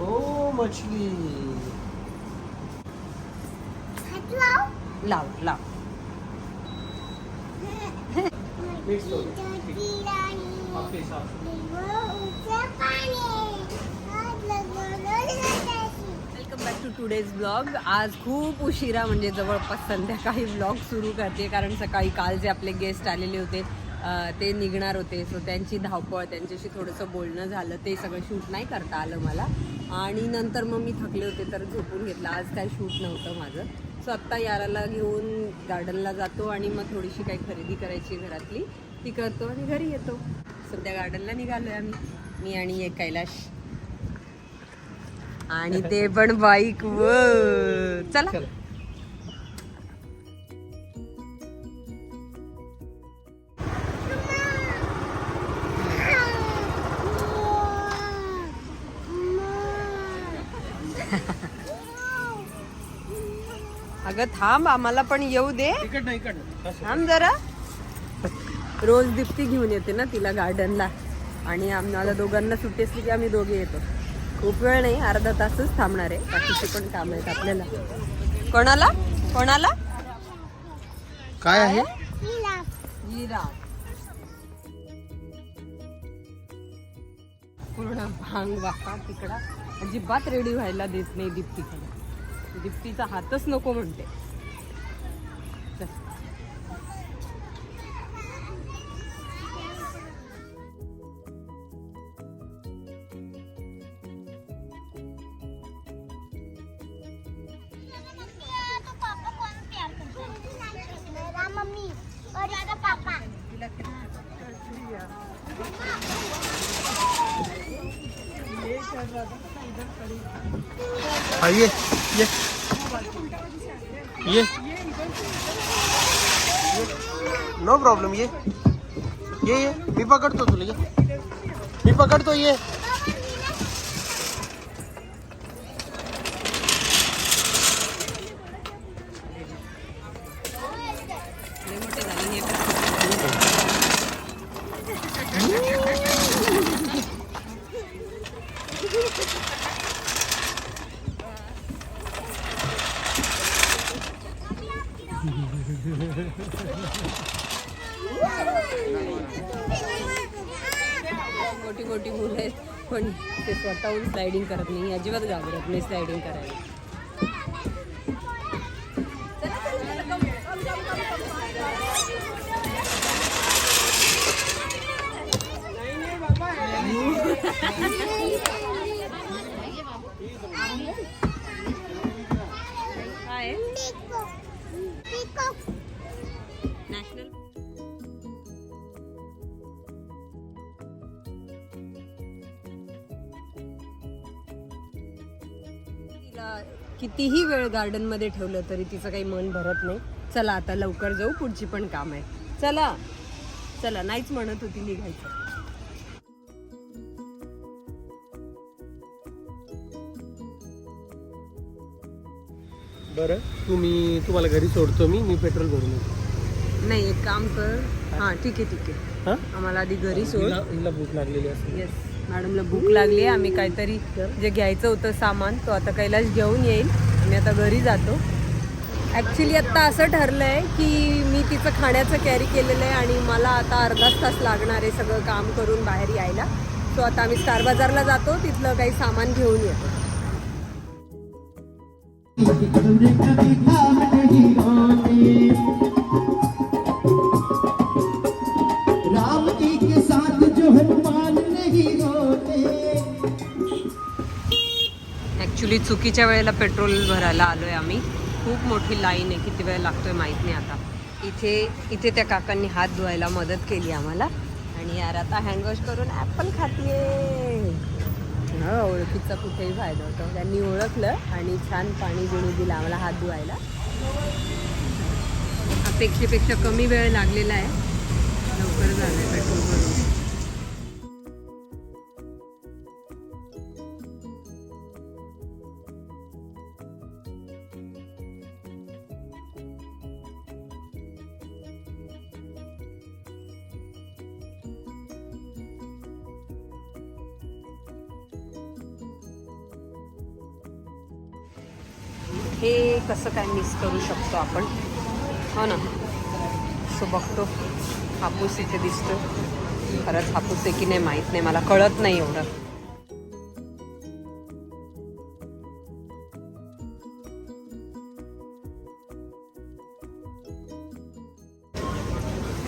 ओ मछली. लाव. लाव welcome back to today's blog आज खूप उशिरा म्हणजे जवळपास संध्याकाळी ब्लॉग सुरू करते कारण सकाळी काल जे आपले गेस्ट आलेले होते ते निघणार होते. सो त्यांची धावपळ त्यांच्याशी थोडंसं बोलणं झालं. ते सगळं शूट नाही करता आलं मला. आणि नंतर मग मी थकले होते तर झोपून घेतलं. आज काय शूट नव्हतं माझं. सो आत्ता याराला घेऊन गार्डनला जातो आणि मग थोडीशी काही खरेदी करायची घरातली. ती करतो आणि घरी येतो. सध्या गार्डनला निघालो आहे आम्ही. मी आणि एक कैलाश. आणि ते पण बाईक व चला. अगं थांब आम्हाला पण येऊ दे. थांब जरा. रोज दीप्ती घेऊन येते ना तिला गार्डनला आणि आम्हाला दोघांना सुट्टी असली की आम्ही दोघे येतो. खूप वेळ नाही अर्धा तासच थांबणार आहे. बाकीचे पण काम आहेत आपल्याला. कोणाला? कोणाला? काय आहे? पूर्ण भांग वाका तिकडा. अजिबात रेडी व्हायला देत नाही दीप्तीकडे. दीप्तीचा हातच नको म्हणते. हा ये। ये। ये नो प्रॉब्लम ये। ये ये। भी पकड़ तो तुला ये पकड़ तो ये। मोठी मोठी मुलं आहेत पण ते स्वतःहून स्लायडिंग करत नाही अजिबात घाबरत नाही स्लायडिंग करायला. कितीही वेळ गार्डनमध्ये ठेवलं तरी तिचं काही मन भरत नाही. चला आता लवकर जाऊ पुढची पण काम आहे. चला. चला नाहीच म्हणत होती निघायचं. बरं तुम्ही तुम्हाला घरी सोडतो मी मी पेट्रोल भरून येतो. नाही एक काम कर. हा ठीक आहे ठीक आहे. हा? आम्हाला आधी घरी सोड. हिला भूक लागलेली असते येस मॅडमला भूक लागली आहे. आम्ही काहीतरी जे घ्यायचं होतं सामान तो आता कैलाश घेऊन येईल. आम्ही आता घरी जातो. ॲक्च्युली आत्ता असं ठरलं आहे की मी तिचं खाण्याचं कॅरी केलेलं आहे आणि मला आता अर्धाच तास लागणार आहे सगळं काम करून बाहेर यायला. सो आता आम्ही स्टार बाजारला जातो तिथलं काही सामान घेऊन येतो. ॲक्च्युली चुकीच्या वेळेला पेट्रोल भरायला आलो आहे आम्ही. खूप मोठी लाईन आहे किती वेळ लागतो आहे माहीत नाही आता. इथे इथे त्या काकांनी हात धुवायला मदत केली आम्हाला. आणि यार आता हँडवॉश करून ॲपल खाते हा ओळखीचा कुठेही फायदा होतो. त्यांनी ओळखलं आणि छान पाणी बिणी दिलं आम्हाला हात धुवायला. अपेक्षेपेक्षा कमी वेळ लागलेला आहे. लवकर झालं आहे पेट्रोल भरून. हे कसं काय मिस करू शकतो आपण? हो ना. सो बघतो. हापूस इथे दिसतो. खरंच हापूस आहे की नाही माहीत नाही. मला कळत नाही एवढं.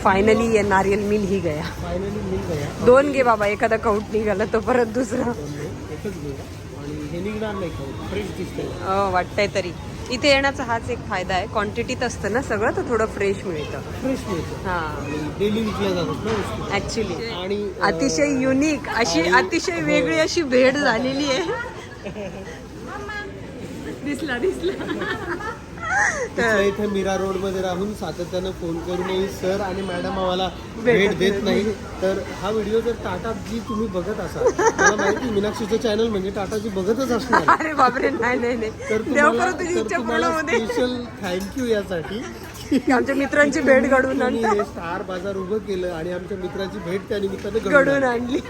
फायनली ये नारियल मिल ही गया. फायनली मिल गया. दोन घे बाबा. एखादा काउंट निघाला तो परत दुसरा. हे निघणार नाही खाऊ फ्रेश दिसतंय. अं, वाटतंय तरी. इथे येण्याचा हाच एक फायदा आहे. क्वांटिटीत असतं ना सगळं तर थोडं फ्रेश मिळतं. फ्रेश मिळतं. हा. आणि डेली विकल्या जातात ना वस्तू. ऍक्च्युली आणि अं, अतिशय युनिक अशी अतिशय वेगळी अशी भेट झालेली आहे. दिसला दिसला. तिच्या इथे मीरा रोडमध्ये राहून सातत्यानं फोन करूनही सर आणि मॅडम आम्हाला भेट देत नाही. तर हा व्हिडिओ जर टाटा जी तुम्ही बघत असाल मला माहिती मीनाक्षीचं चॅनल म्हणजे टाटाची बघतच असणार. अरे बापरे नाही नाही नाही. तर तुम्हाला तुम्हाला स्पेशल थँक्यू यासाठी की आमच्या मित्रांची भेट घडवून आणता हे स्टार बाजार उभं केलं आणि आमच्या मित्राची भेट त्या निमित्ताने घडवून आणली.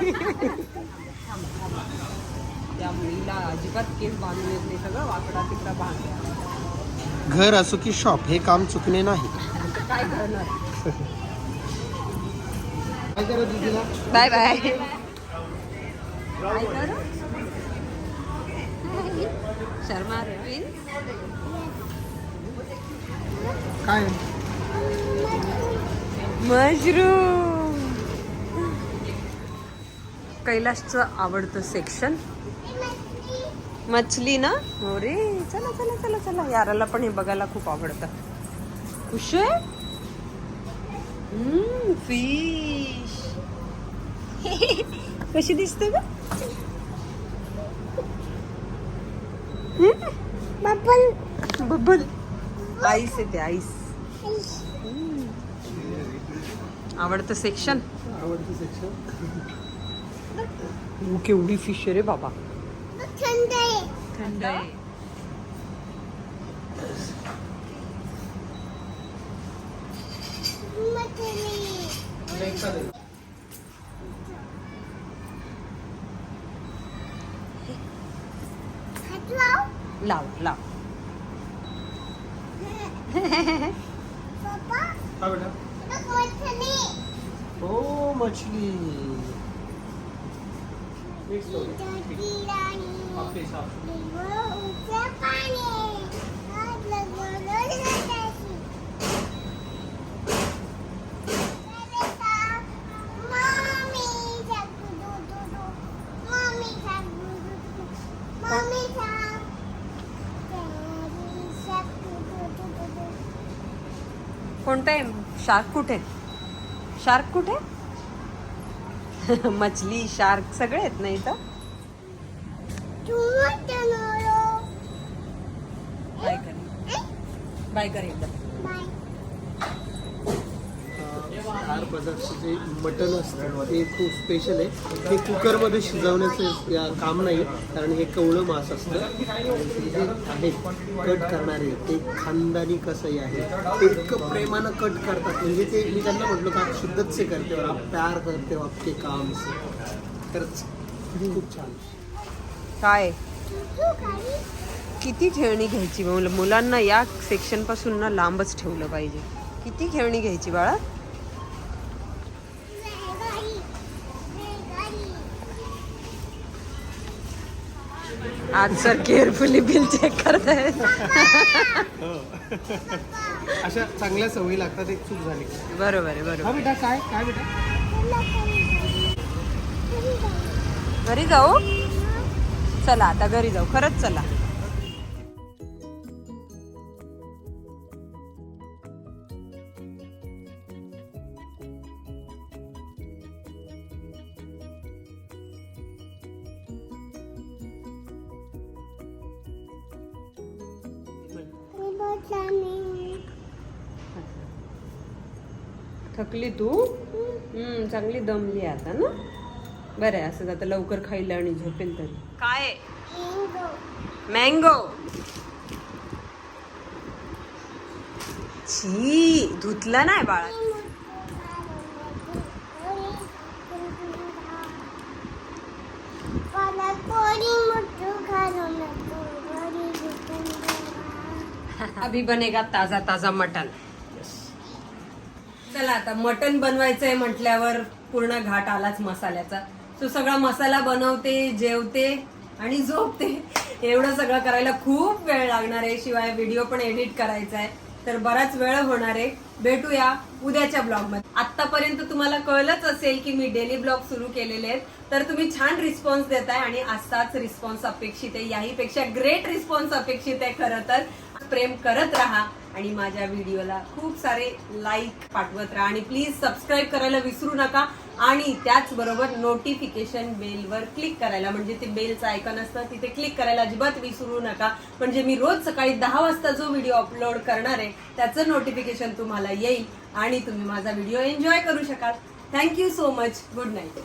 त्या मुलीला अजिबात केस बांधून येत नाही सगळं वाकडा तिकडा बांधला. घर असो की शॉप हे काम चुकणे नाही. काय करणार? Bye bye. शर्मा काय? मशरूम. कैलाशचं आवडतं सेक्शन मछली ना? हो रे चला चला चला चला. याराला पण हे बघायला खूप आवडतं. खुश फिश कशी दिसते ग? बबल. आईस येते आईस. आवडतं सेक्शन आवडतं सेक्शन केवढी फिश रे बाबा. थंड आहे थंड आहे मछली हात लाव लाव लाव पप्पा हा बेटा बघ मछली हो मछली कोणतं आहे शार्क कुठे शार्क कुठे मछली शार्क सगळे आहेत ना इथं. बाय कर बाय कर एकदम जे मटण असतं ते खूप स्पेशल आहे. हे कुकरमध्ये शिजवण्याचं या काम नाही कारण हे कवळं मांस असतं. आणि जे आहेत कट करणारे ते खानदानी कसंही आहे ते इतकं प्रेमानं कट करतात. म्हणजे ते मी त्यांना म्हटलो का शुद्धच से करते और आप प्यार करते हो आपके काम. से खरंच खूप छान. काय? किती खेळणी घ्यायची? मुलांना या सेक्शनपासून ना लांबच ठेवलं पाहिजे. किती खेळणी घ्यायची बाळा? आज सर केअरफुली बिल चेक करतायत. अशा चांगल्या सवयी लागतात एक चूक झाली. बरोबर आहे बरोबर. बेटा काय काय बेटा. घरी जाऊ? चला आता घरी जाऊ. खरंच चला. थकली तू? हम्म चांगली दमली आता ना? बरं आहे असं आता लवकर खायला आणि झोपेल तरी. काय. मँगो छी धुतला नाही बाळा मला कोणी मोठं घालू नको घरी झोपून राहा. अभी बनेगा ताजा ताजा मटन. चला आता मटन बनवायचंय म्हटल्यावर पूर्ण घाट आलाच मसाल्याचा. तो सगळा मसाला बनवते जेवते आणि झोपते. एवढं सगळं करायला खूप वेळ लागणार आहे शिवाय व्हिडिओ पण एडिट करायचा आहे तर बराच वेळ होणार आहे. भेटूया उद्याच्या ब्लॉगमध्ये आतापर्यंत तुम्हाला कळलंच असेल की मी डेली ब्लॉग सुरू केलेले आहेत. तर तुम्ही छान रिस्पॉन्स देताय आणि असाच रिस्पॉन्स अपेक्षित आहे. याहीपेक्षा ग्रेट रिस्पॉन्स अपेक्षित आहे खरं तर. प्रेम करत राहा आणि माझ्या व्हिडिओला खूप सारे लाईक पाठवत राहा. आणि प्लीज सबस्क्राईब करायला विसरू नका. आणि त्याचबरोबर नोटिफिकेशन बेलवर क्लिक करायला म्हणजे ते बेलचं आयकन असतं तिथे क्लिक करायला अजिबात विसरू नका. म्हणजे मी रोज सकाळी दहा वाजता जो व्हिडिओ अपलोड करणार आहे त्याचं नोटिफिकेशन तुम्हाला येईल आणि तुम्ही माझा व्हिडिओ एन्जॉय करू शकाल. Thank you so much good night